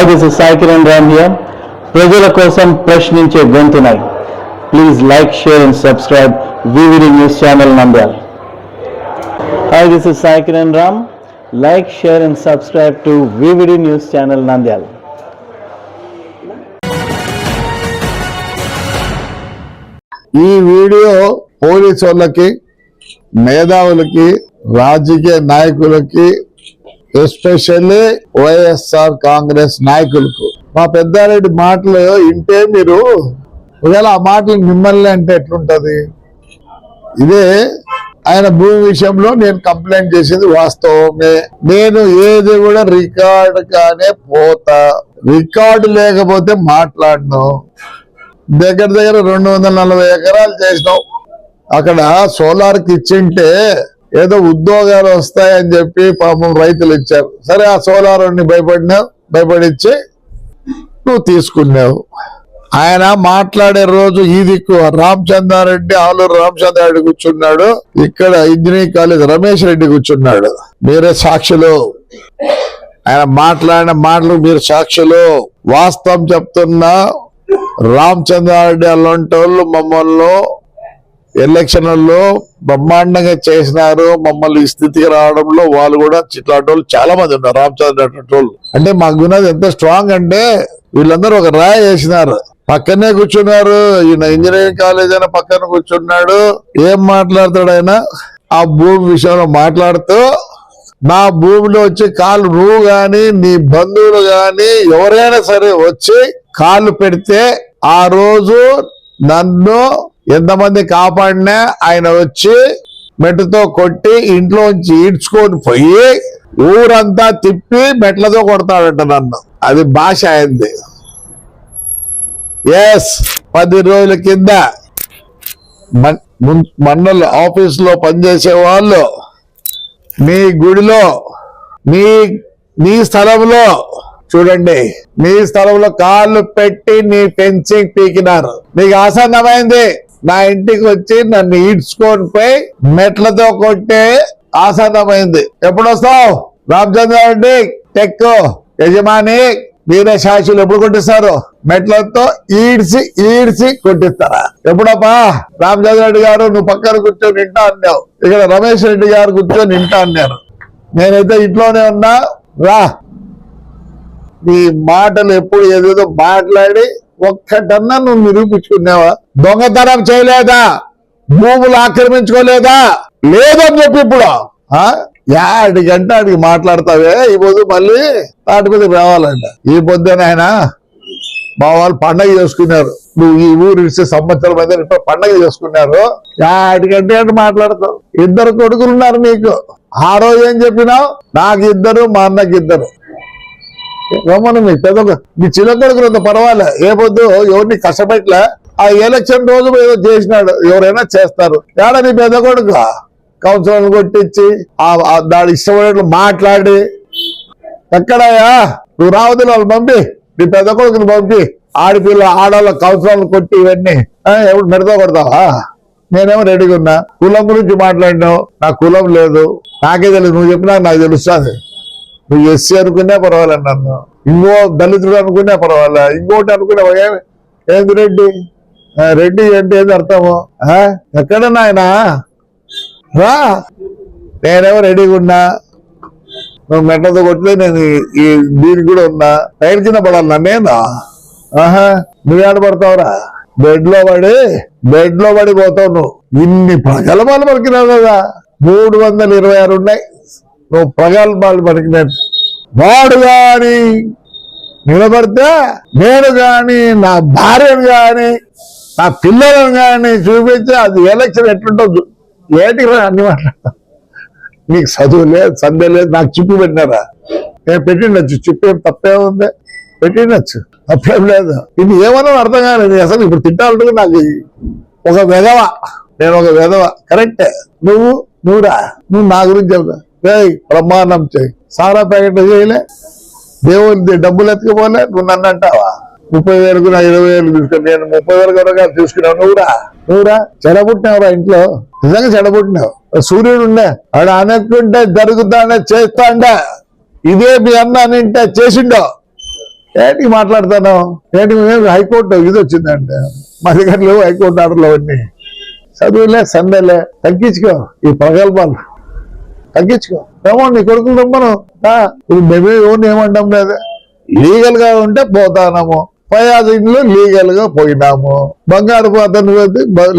Hi this is Sai Kiran Ram here ప్రజల కోసం ప్రశ్నించే గొంతునై. Please like share and subscribe VVD news channel Nandyal hi this is Sai Kiran Ram like share and subscribe to VVD news channel Nandyal ఈ video police వాళ్ళకి మేధావులకి రాజకీయ నాయకులకి especially YSR Congress నాయకులకు. మా పెద్దారెడ్డి మాటలు ఇంటే మీరు ఒకవేళ ఆ మాటలు మిమ్మల్ని అంటే ఎట్లుంటది? ఇదే ఆయన భూమి విషయంలో నేను కంప్లైంట్ చేసింది వాస్తవమే. నేను ఏది కూడా రికార్డ్ కానే పోతా. రికార్డు లేకపోతే మాట్లాడను. దగ్గర దగ్గర రెండు వందల నలభై ఎకరాలు చేసినావు అక్కడ సోలార్కి ఇచ్చింటే ఏదో ఉద్యోగాలు వస్తాయని చెప్పి పాపం రైతులు ఇచ్చారు. సరే ఆ సోలార్ని భయపడినావు భయపడిచ్చి నువ్వు తీసుకున్నావు. ఆయన మాట్లాడే రోజు ఈ దిక్కు రామచంద్రారెడ్డి ఆలూరు రామచంద్రారెడ్డి కూర్చున్నాడు. ఇక్కడ ఇంజనీరింగ్ కాలేజ్ రమేష్ రెడ్డి కూర్చున్నాడు. మీరే సాక్షులు. ఆయన మాట్లాడిన మాటలు మీరు సాక్షులు. వాస్తవం చెప్తున్నా రామచంద్రారెడ్డి అలాంటి వాళ్ళు మమ్మల్ని ఎలక్షన్లలో బ్రహ్మాండంగా చేసినారు. మమ్మల్ని స్థితికి రావడంలో వాళ్ళు కూడా ఇట్లాంటి చాలా మంది ఉన్నారు. రామచంద్ర అటువంటి వాళ్ళు. అంటే మాకు విన్నది ఎంత స్ట్రాంగ్ అంటే వీళ్ళందరూ ఒక రాయ వేసినారు. పక్కనే కూర్చున్నారు. ఈయన ఇంజనీరింగ్ కాలేజ్ అయినా పక్కన కూర్చున్నాడు. ఏం మాట్లాడతాడు ఆయన? ఆ భూమి విషయంలో మాట్లాడుతూ నా భూమిలో వచ్చి కాళ్ళు నువ్వు గాని నీ బంధువులు గాని ఎవరైనా సరే వచ్చి కాళ్ళు పెడితే ఆ రోజు నన్ను ఎంతమంది కాపాడినా ఆయన వచ్చి మెట్టుతో కొట్టి ఇంట్లోంచి ఈడ్చుకొని పోయి ఊరంతా తిప్పి మెట్లతో కొడతాడంట నన్ను. అది భాష అయింది. ఎస్ పది రోజుల కింద మన్- మున్- మండల ఆఫీస్ పనిచేసే వాళ్ళు మీ గుడిలో మీ మీ స్థలంలో చూడండి మీ స్థలంలో కాళ్ళు పెట్టి నీ ఫెన్సింగ్ పీకినారు. మీకు ఆసన్నమైంది? నా ఇంటికి వచ్చి నన్ను ఈడ్చుకొని పోయి మెట్లతో కొట్టే ఆసన్నమైంది ఎప్పుడు వస్తావు రామచంద్రారెడ్డి టెక్ యజమాని మీరే సాక్షులు ఎప్పుడు కొట్టిస్తారు? మెట్లతో ఈడ్చి ఈడ్చి కొట్టిస్తారా? ఎప్పుడప్పా? రామచంద్రారెడ్డి గారు నువ్వు పక్కన కూర్చొని వింటా అన్నావు. ఇక్కడ రమేష్ రెడ్డి గారు కూర్చొని వింటా అన్నారు. నేనైతే ఇంట్లోనే ఉన్నా. రా. నీ మాటలు ఎప్పుడు ఏదేదో మాట్లాడి ఒక్కటన్నా నువ్వు నిరూపించుకున్నావా? దొంగతనం చేయలేదా? భూములు ఆక్రమించుకోలేదా? లేదని చెప్పి ఇప్పుడు. ఆ? యాడి గంట ఆడికి మాట్లాడతావే? ఈ పొద్దు మళ్ళీ తాటి మీదకి రావాలంట. ఈ పొద్దున ఆయన మా వాళ్ళు పండగ చేసుకున్నారు. నువ్వు ఈ ఊరు ఇచ్చే సంవత్సరం మీద ఇప్పుడు పండగ చేసుకున్నారు. యాడికంటే అంటే మాట్లాడతావు. ఇద్దరు కొడుకులు ఉన్నారు నీకు. ఆ రోజు ఏం చెప్పినావు? నాకు ఇద్దరు మా అన్నకి ఇద్దరు రమ్మను మీ పెద్ద మీ చిన్న కొడుకులు అంత పర్వాలే. ఏ పొద్దు ఎవరిని కష్టపెట్టలే ఆ ఎలక్షన్ రోజు ఏదో చేసినాడు. ఎవరైనా చేస్తారు. ఏడా నీ పెద్ద కొడుకు? కౌన్సిలర్ కొట్టించి ఆ- దాని ఇష్టమైనట్లు మాట్లాడి. ఎక్కడాయా నువ్వు రావద్దు వాళ్ళు పంపి. నీ పెద్ద కొడుకుని పంపి. ఆడపిల్ల ఆడవాళ్ళ కౌన్సిలర్లు కొట్టి ఇవన్నీ. ఆ, ఎవడు కొడతావా? నేనేమో రెడీగా ఉన్నా. కులం గురించి మాట్లాడినావు. నాకు కులం లేదు. నాకే తెలియదు నువ్వు చెప్పినా నాకు తెలుస్తుంది. నువ్వు ఎస్సీ అనుకున్నా పర్వాలే నన్ను. ఇంకో దళితుడు అనుకున్నా పర్వాలా ఇంకోటి అనుకున్నా ఏంది రెడ్డి? రెడ్డి అంటే ఏంది అర్థము? ఎక్కడ నాయనా? రా. నేనేమో రెడీగా ఉన్నా. నువ్వు మెట్టతో కొట్టితే నేను ఈ- దీనికి కూడా ఉన్నా. టైర్ కింద పడాలి నేను? ఆహా నువ్వు ఏడ పడతావురా? బెడ్లో పడి బెడ్లో పడి పోతావు నువ్వు. ఇన్ని ప్రగల్భాలు పలికినావు కదా. మూడు వందల ఇరవై ఆరు ఉన్నాయి. నువ్వు ప్రగల్భాలు పలికినాడు వాడు గాని నిలబడితే నేను గాని నా భార్యను గాని నా పిల్లలను గాని చూపించి అది ఎలక్షన్ ఎట్లుంటుందో ఏంటి అన్ని మాట్లాడతా నీకు చదువు లేదు సందే లేదు నాకు చిప్పు పెట్టినారా? నేను పెట్టిండొచ్చు చిప్పు ఏం తప్పేముంది ఉంది? పెట్టిండొచ్చు తప్పేం లేదు. ఇది ఏమన్నా అర్థం కాలేదు అసలు ఇప్పుడు తిట్టాలంటే నాకు ఒక వెధవ నేను ఒక వెధవ కరెక్టే? నువ్వు నువ్వురా నువ్వు నా గురించి చెప్తా ఏయ్ ప్రమాణం చేయి. సారా ప్యాకెట్ చేయలే. దేవుడి డబ్బులు ఎత్తుకుపోలే నువ్వు నన్ను అంటావా? ముప్పై వేలకు నా ఇరవై వేలు తీసుకుని నేను ముప్పై వేల కూడా తీసుకున్నావు నువ్వురా? నువ్వురా? చెడబుట్టినావురా ఇంట్లో? నిజంగా చెడబుట్టినావు. సూర్యుడు ఉండే ఆడ అనుకుంటే జరుగుతానే చేస్తాండే ఇదే మీ అన్న అనింటే చేసిండో. ఏంటి మాట్లాడతాను ఏంటి మేము హైకోర్టు ఇది వచ్చిందంటే? మా దగ్గర లేవు హైకోర్టు ఆర్డర్లు అవన్నీ చదువులే సందేలే. తగ్గించుకో ఈ ప్రగల్భాలు తగ్గించుకో. ఏమో నీ కొడుకులు రమ్మను. మేమే ఎవరిని ఏమంటాం లేదు? లీగల్గా ఉంటే పోతానము. పై ఇంట్లో లీగల్గా పోయినాము. బంగారు అతను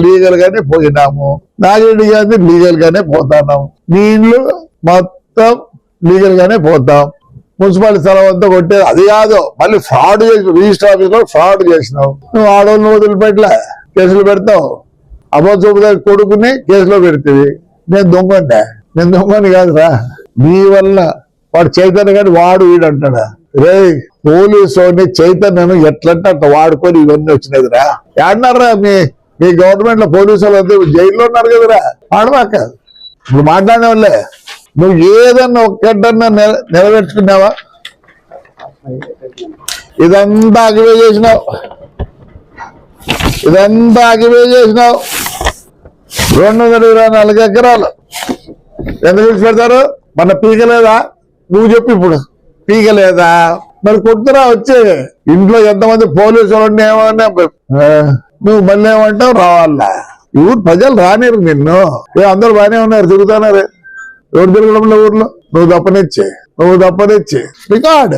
లీగల్ గానే పోయినాము. నాగరెడ్డి గారిని లీగల్ గానే పోతాము నీ ఇండ్లు మొత్తం లీగల్ గానే పోతాం. మున్సిపాలిటీ స్థలం అంతా కొట్టేది అది కాదు. మళ్ళీ ఫ్రాడ్ చేసి రిజిస్టర్ ఆఫీస్లో ఫ్రాడ్ చేసినావు. నువ్వు ఆడవాళ్ళని వదిలిపెట్టలే. కేసులు పెడతావు. అబద్ధ కొడుకుని కేసులో పెడుతుంది నేను దొంగంటే నేను దొంగని కాదురా. నీ వల్ల వాడు చైతన్య కానీ వాడు వీడు అంటాడా? రే పోలీసు చైతన్యను ఎట్లంటే అట్లా వాడుకొని ఇవన్నీ వచ్చినదిరా ఏడన్నారా మీ మీ గవర్నమెంట్లో పోలీసు వాళ్ళు జైల్లో ఉన్నారు కదరా? ఆడమాక నువ్వు మాట్లాడే వాళ్ళే నువ్వు ఏదన్నా ఒక్కడన్నా నెల- నిలబెట్టుకున్నావా? ఇదంతా అగివే చేసినావు. ఇదంతా అగివే చేసినావు. రెండు వందల ఇరవై నాలుగు ఎకరాలు. ఎంత తీసి పెడతారు? మన పీకలేదా? నువ్వు చెప్పు ఇప్పుడు. పీకలేదా? మరి కొట్టురా వచ్చే. ఇంట్లో ఎంతమంది పోలీసు వాళ్ళు ఏమన్నా నువ్వు మళ్ళీ ఏమంటావు? రావాలా. ఊరు ప్రజలు రానిరు నిన్ను. ఏ అందరు బాగానే ఉన్నారు తిరుగుతున్నారు. ఎవరు తిరగడంలో ఊర్లో? నువ్వు తప్పనిచ్చే నువ్వు తప్పనిచ్చే రికార్డ్.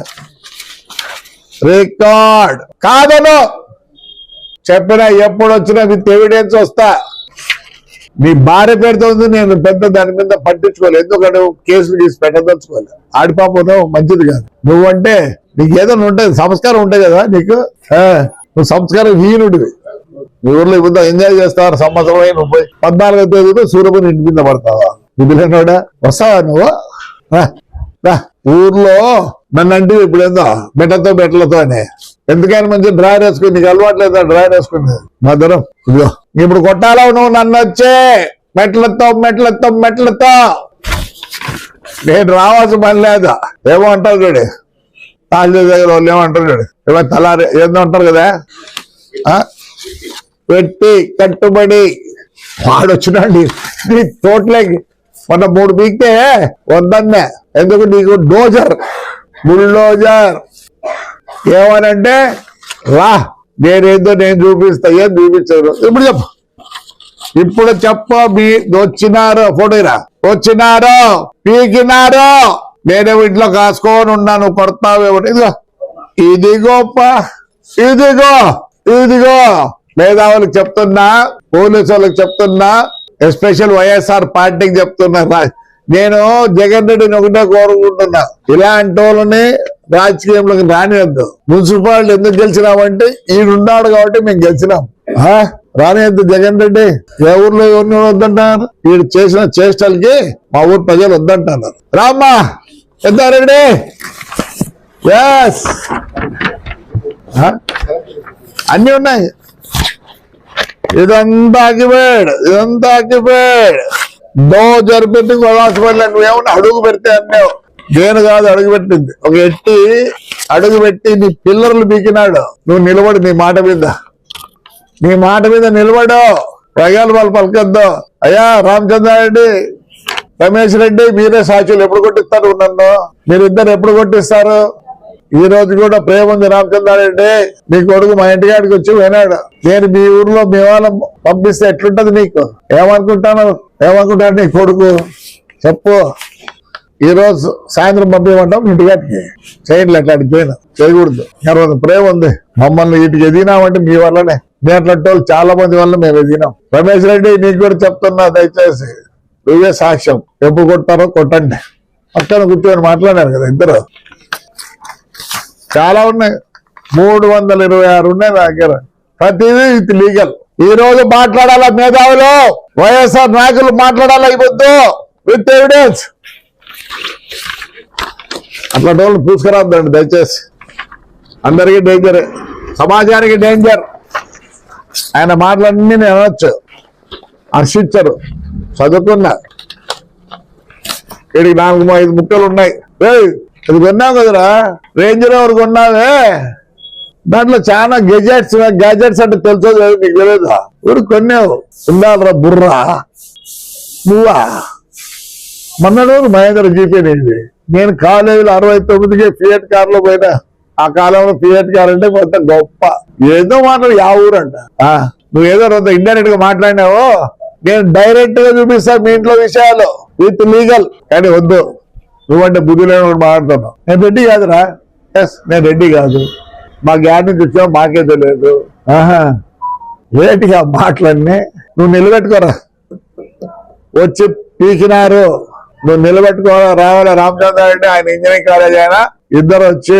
రికార్డ్. కాదను. చెప్పినా ఎప్పుడు వచ్చినా విత్ ఎవిడెన్స్ వస్తా. నీ భార్య పేరుతో ఉంది నేను పెద్ద దాని మీద పట్టించుకోలేదు. ఎందుకంటే కేసులు తీసి పెట్టదలుచుకోలేదు. ఆడిపోతావు మంచిది కాదు. నువ్వంటే నీకు ఏదైనా ఉంటుంది సంస్కారం ఉంటాయి కదా నీకు? నువ్వు సంస్కారం హీనుడివి. మీ ఊర్లో ఇప్పుడు ఎంజాయ్ చేస్తావు? సంవత్సరం అయి నువ్వు పద్నాలుగో తేదీలో సూర్యపుని ఇంటి మీద పడతావా? నువ్వు వస్తావా నువ్వు? ఊర్లో నన్ను అంటే ఇప్పుడు ఏందో బెట్టతో బెట్టలతో అని. ఎందుకని మంచి డ్రాయర్ వేసుకుని నీకు అలవాట్లేదా డ్రాయర్ వేసుకుని మధురం ఇదిగో. ఇప్పుడు కొట్టాలా నువ్వు నన్ను వచ్చే? మెట్లతో మెట్లతో మెట్లతో. నేను రావాల్సిన పని లేదా? ఏమో అంటారు చూడు. తాజీ దగ్గర వాళ్ళు ఏమంటారు చూడు. ఏమో తలారి ఏందో అంటారు కదా? ఆ? పెట్టి కట్టుబడి. వాడు వచ్చినాడు. నీ తోటలోకి మొన్న మూడు పీక్తే వద్దన్నే. ఎందుకు నీకు డోజర్? బుల్డోజర్. ఏమనంటే రా నేనేదో నేను చూపిస్తా ఏం చూపించదు. ఇప్పుడు చెప్పు. ఇప్పుడు చెప్ప మీ వచ్చినారో ఫోటోరా వచ్చినారో పీకినారో నేనే ఇంట్లో కాసుకొని ఉన్నాను కొడతావేమో ఇదిగో. ఇదిగోప్ప ఇదిగో. ఇదిగో. మేధావులకు చెప్తున్నా పోలీసు వాళ్ళకి చెప్తున్నా ఎస్పెషల్ వైఎస్ఆర్ పార్టీకి చెప్తున్నారు నేను జగన్ రెడ్డిని ఒకటే కోరుకుంటున్నా. ఇలాంటి వాళ్ళని రాజకీయంలోకి రానివద్దు మున్సిపాలిటీ ఎందుకు గెలిచినామంటే ఈయనున్నాడు కాబట్టి మేము గెలిచినాం. ఆ? రానివద్దు జగన్ రెడ్డి. ఏ ఊర్లో ఎవరిని వద్దంటున్నారు వీడు చేసిన చేష్టలకి మా ఊరు ప్రజలు వద్దంటున్నారు రామ్మా! ఎంత రెడ్డి? ఎస్ అన్ని ఉన్నాయి. ఇదంతా ఆగిపోయాడు. ఇదంతా ఆగిపోయాడు. దో జరిపెట్టి హాస్పిటల్ నువ్వేమన్నా అడుగు పెడితే అన్నావు. నేను కాదు అడుగు పెట్టింది. ఒక ఎట్టి అడుగు పెట్టి నీ పిల్లర్లు బీకినాడు నువ్వు నిలబడు నీ మాట మీద. నీ మాట మీద నిలబడు. ప్రగాలు వాళ్ళు పలకద్దు. అయ్యా రామచంద్రారెడ్డి రమేష్ రెడ్డి మీరే సాక్షులు ఎప్పుడు కొట్టిస్తారు నన్ను? మీరిద్దరు ఎప్పుడు కొట్టిస్తారు? ఈ రోజు కూడా ప్రేమ ఉంది రామచంద్రారెడ్డి నీ కొడుకు మా ఇంటికాడికి వచ్చి వినాడు నేను మీ ఊర్లో మీ వాళ్ళని పంపిస్తే ఎట్లుంటది నీకు? ఏమనుకుంటాను? ఏమనుకుంటాడు నీ కొడుకు? చెప్పు. ఈ రోజు సాయంత్రం పంపించమంటాం ఇంటికాడికి. చేయండి అట్లాంటి పోయినా. చేయకూడదు. ఎవరు ప్రేమ ఉంది. మమ్మల్ని వీటికి ఎదిగినామంటే మీ వల్లనే. మీ అట్లాంటి చాలా మంది వల్ల మేము ఎదిగినాం. రమేష్ రెడ్డి నీకు కూడా చెప్తున్నా దయచేసి. నువ్వే సాక్ష్యం. ఎప్పుడు కొట్టారో కొట్టండి. పక్కన కూర్చొని మాట్లాడారు కదా ఇద్దరు. చాలా ఉన్నాయి. మూడు వందల ఇరవై ఆరు ఉన్నాయి దగ్గర. ప్రతిదీ విత్ లీగల్. ఈ రోజు మాట్లాడాలా మేధావులు? వైఎస్ఆర్ నాయకులు మాట్లాడాలా ఇవ్వద్దు విత్ ఎవిడెన్స్. అట్లా డోళ్ళు పూసుకురాద్దండి దయచేసి. అందరికీ డేంజర్. సమాజానికి డేంజర్. ఆయన మాటలన్నీ నేను అనొచ్చు. హర్షించరు. చదువుకున్నా. వీడికి నాలుగు ఐదు ముక్కలు ఉన్నాయి అది ఇది కొన్నావు కదరా? రేంజ్ రోవర్ కొన్నావే? దాంట్లో చాలా గెజెట్స్ గ్యాజెట్స్ అంటే తెలుసో లేదు నీకు తెలియదు ఊరు కొన్నావు. ఉండాలరా బుర్రా. నువ్వా? మొన్నడు మహేంద్ర జీపీ నీది నేను కాలేజీలో అరవై తొమ్మిదికి ఫియట్ కార్లో పోయినా. ఆ కాలంలో ఫియట్ కార్ అంటే కొంత గొప్ప. ఏదో మాట్లాడు యా ఊరంట. ఆ, నువ్వు ఏదో కొంత ఇండైరెక్ట్గా మాట్లాడినావో? నేను డైరెక్ట్గా చూపిస్తా మీ ఇంట్లో విషయాలు. విత్ లీగల్ కానీ వద్దు. నువ్వంటే బుద్ధి లేని వాడు మాట్లాడుతున్నావు. నేను రెడ్డి కాదురా. ఎస్ నేను రెడ్డి కాదు. మా గ్యారెంటీ నుంచి మాకే తెలియదు. ఆహా. ఏటిగా మాటలన్నీ? నువ్వు నిలబెట్టుకోరా. వచ్చి పీకినారు. నువ్వు నిలబెట్టుకో రావాలా? రామచంద్ర రెడ్డి ఆయన ఇంజనీరింగ్ కాలేజ్ అయినా ఇద్దరు వచ్చి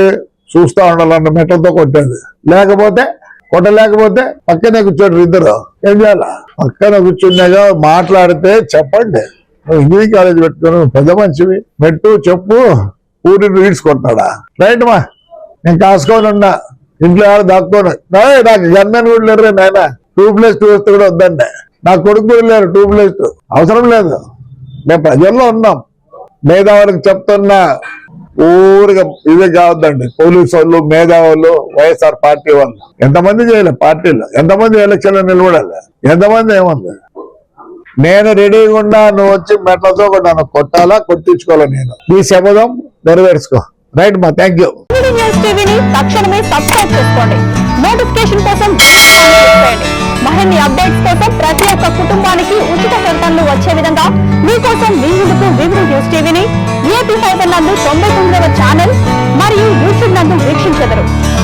చూస్తా ఉండాలన్న మెట్టలతో కొట్టేది. లేకపోతే కొట్టలేకపోతే పక్కనే కూర్చోడు ఇద్దరు. ఏం చేయాలా? పక్కన కూర్చున్నాగా మాట్లాడితే చెప్పండి. నువ్వు ఇంజనీరింగ్ కాలేజ్ పెట్టుకుని పెద్ద మనిషివి. మెట్టు చెప్పు. ఊరి రీడ్స్ రైట్ మా. నేను కాసుకొని ఉన్నా. ఇంట్లో ఎవరు దాక్కోను నాకు గన్మెన్ కూడా లేరు నాయన. టూ ప్లస్ టూ వస్తే కూడా వద్దండి నా కొడుకు కూడా లేరు టూ ప్లస్ టూ అవసరం లేదు. మేము ప్రజల్లో ఉన్నాం. మేధావులకు చెప్తున్నా. ఊరిగా ఇదే కావద్దండి. పోలీసు వాళ్ళు మేధావులు వైఎస్ఆర్ పార్టీ వాళ్ళు. ఎంతమంది చేయలే? పార్టీలు. ఎంతమంది ఎలక్షన్లో నిలబడాలి? ఎంతమంది ఏముంది? నేను రెడీగా ఉన్నా నువ్వు వచ్చి మెట్లతో కూడా నన్ను కొట్టాలా కొట్టించుకోవాలా నేను? నీ శబదం నెరవేర్చుకో. రైట్ మా థ్యాంక్ యూ టీవీని తక్షణమే సబ్స్క్రైబ్ చేసుకోండి. నోటిఫికేషన్ కోసం మరిన్ని అప్డేట్స్ కోసం ప్రతి ఒక్క కుటుంబానికి ఉచిత ప్రకటనలు వచ్చే విధంగా మీకోసం మీ ముందుకు వివిధ న్యూస్ టీవీని ఏపీ ఫైబర్ నందు తొంభై తొమ్మిదవ ఛానల్ మరియు యూట్యూబ్ నందు వీక్షించెదరు.